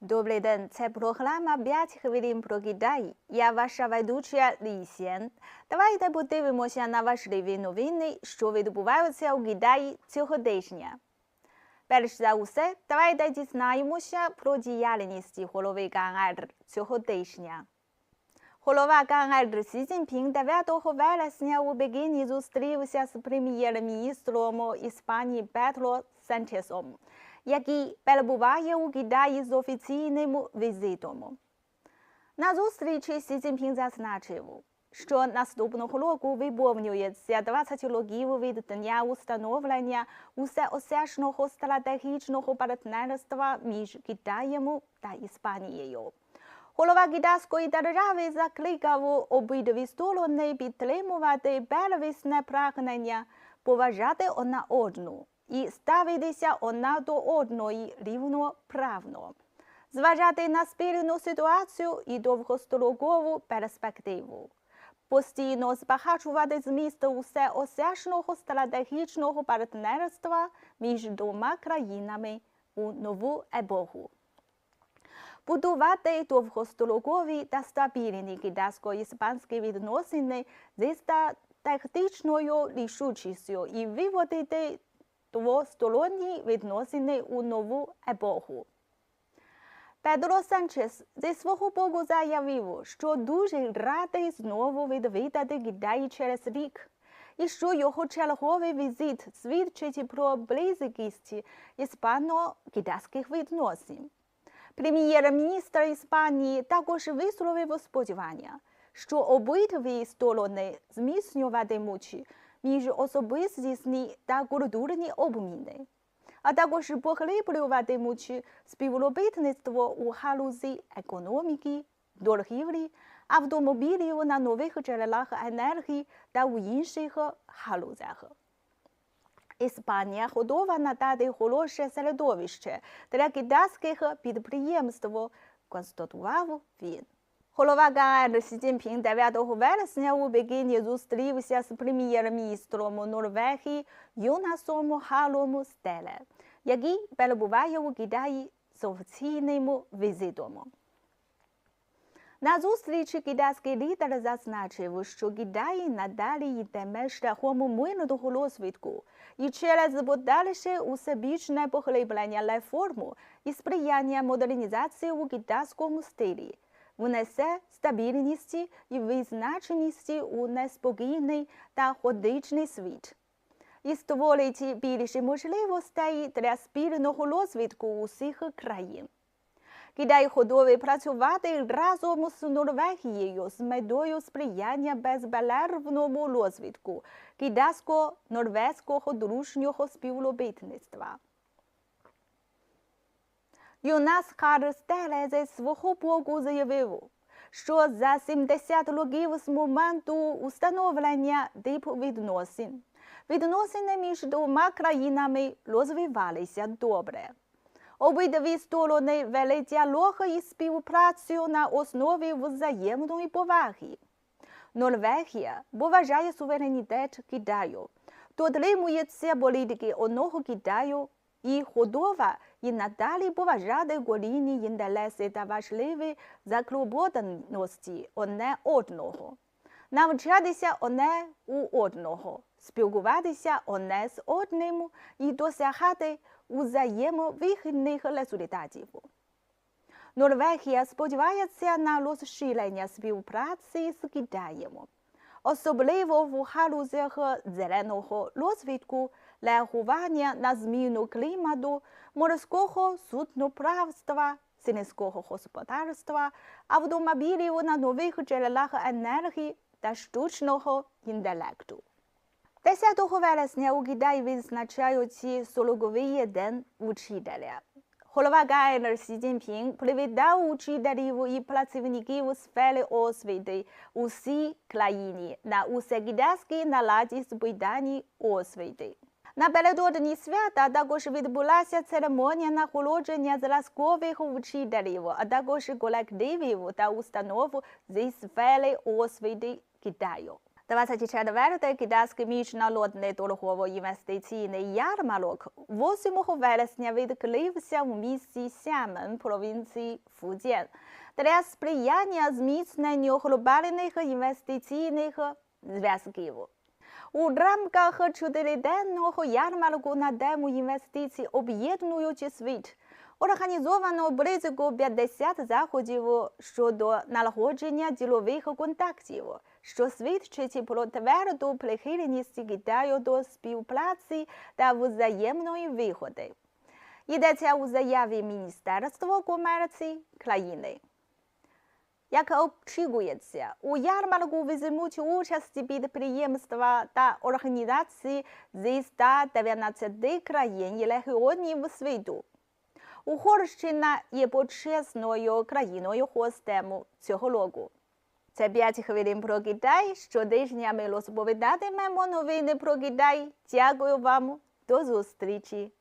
Добрий день, це програма «5 хвилин про Китай». Я ваша ведуча Лі Сєн. Давайте подивимося на важливі новини, що відбуваються у Китаї цього тижня. Перш за усе, давайте дізнаємося про діяльність голови КНР цього тижня. Голова КНР Сі Цзіньпін 9 вересня у Пекіні зустрівся з прем'єр-міністром Іспанії Петро Санчесом, який перебуває у Китаї з офіційним візитом. На зустрічі Сі Цзіньпін зазначив, що наступного року виповнюється 20 років від дня установлення усеосяжного стратегічного партнерства між Китаєм та Іспанією. Голова китайської держави закликав обидві сторони підтримувати первісне прагнення, поважати одна одну і ставитися одна до одної рівноправно, зважати на спільну ситуацію і довгострокову перспективу, постійно збагачувати зміст усеосяжного стратегічного партнерства між двома країнами у нову епоху. Будувати довгострокові та стабільні китайсько-іспанські відносини зі стратегічною рішучістю і виводити двосторонні відносини у нову епоху. Педро Санчес зі свого боку заявив, що дуже радий знову відвідати Китай через рік, і що його черговий візит свідчить про близькість іспано-китайських відносин. Прем'єр-міністр Іспанії також висловив сподівання, що обидві сторони зміцнюватимуть між особистісні та культурні обміни, а також поглиблюватимуть співробітництво у галузі економіки, торгівлі, автомобілів на нових джерелах енергії та у інших галузях. Іспанія готова надати хороше середовище для китайських підприємств, констатував він. Голова Сі Цзіньпін 9 вересня у Пекіні зустрівся з прем'єр-міністром Норвегії Юнасом Халом Стеле, який перебуває у Китаї з офіційним візитом. На зустрічі китайський лідер зазначив, що Китай надалі йтиме шляхом мирного розвитку і через подальше усебічне поглиблення реформу і сприяння модернізації у китайському стилі, внесе стабільність і визначеність у неспокійний та ходичний світ. І створить більше можливостей для спільного розвитку усіх країн. Китай готовий працювати разом з Норвегією з метою сприяння безперервному розвитку китайсько-норвезького дружнього співробітництва. Юнас Харстеле зі свого боку заявив, що за 70 років з моменту установлення дипвідносин відносини між двома країнами розвивалися добре. Обидві сторони вели діалог і співпрацю на основі взаємної поваги. Норвегія поважає суверенітет Китаю, дотримується політики одного Китаю і готова і надалі поважати голінні інтереси та важливі заклопотаності одне одного, навчатися одне у одного, спілкуватися одне з одним і досягати взаємовигідних результатів. Норвегія сподівається на розширення співпраці з Китаєм, особливо в галузях зеленого розвитку, реагування на зміну клімату, морського судноправства, сільського господарства, автомобілів на нових джерелах енергії та штучного інтелекту. 10 вересня у Китаї відзначають 40-й день учителя. Голова КНР Сі Цзіньпін привітав учителів і працівників сфери освіти у всій країні на усекітайській нараді з освіти. Напередодні свята також відбулася церемонія нагородження зразкових учителів, а також колективів та установ зі сфери освіти Китаю. 24 китайський міжнародний торгово-інвестиційний ярмарок 8 вересня відкрився в місті Сямен, провінції Фудзян, для сприяння зміцненню глобальних інвестиційних зв'язків. У рамках чотириденного ярмарку на тему інвестицій об'єднуючи світ організовано близько 50 заходів щодо налагодження ділових контактів, що свідчить про тверду прихильність Китаю до співпраці та взаємної вигоди. Йдеться у заяві Міністерства комерції країни. Як очікується, у ярмарку візьмуть участь підприємства та організації зі 119 країн і регіонів світу. Угорщина є почесною країною гостем цього року. Це 5 хвилин про Китай. Щодня ми розповідатимемо новини про Китай. Дякую вам. До зустрічі!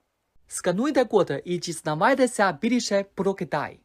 Скануйте код і дізнавайтеся більше про Китай.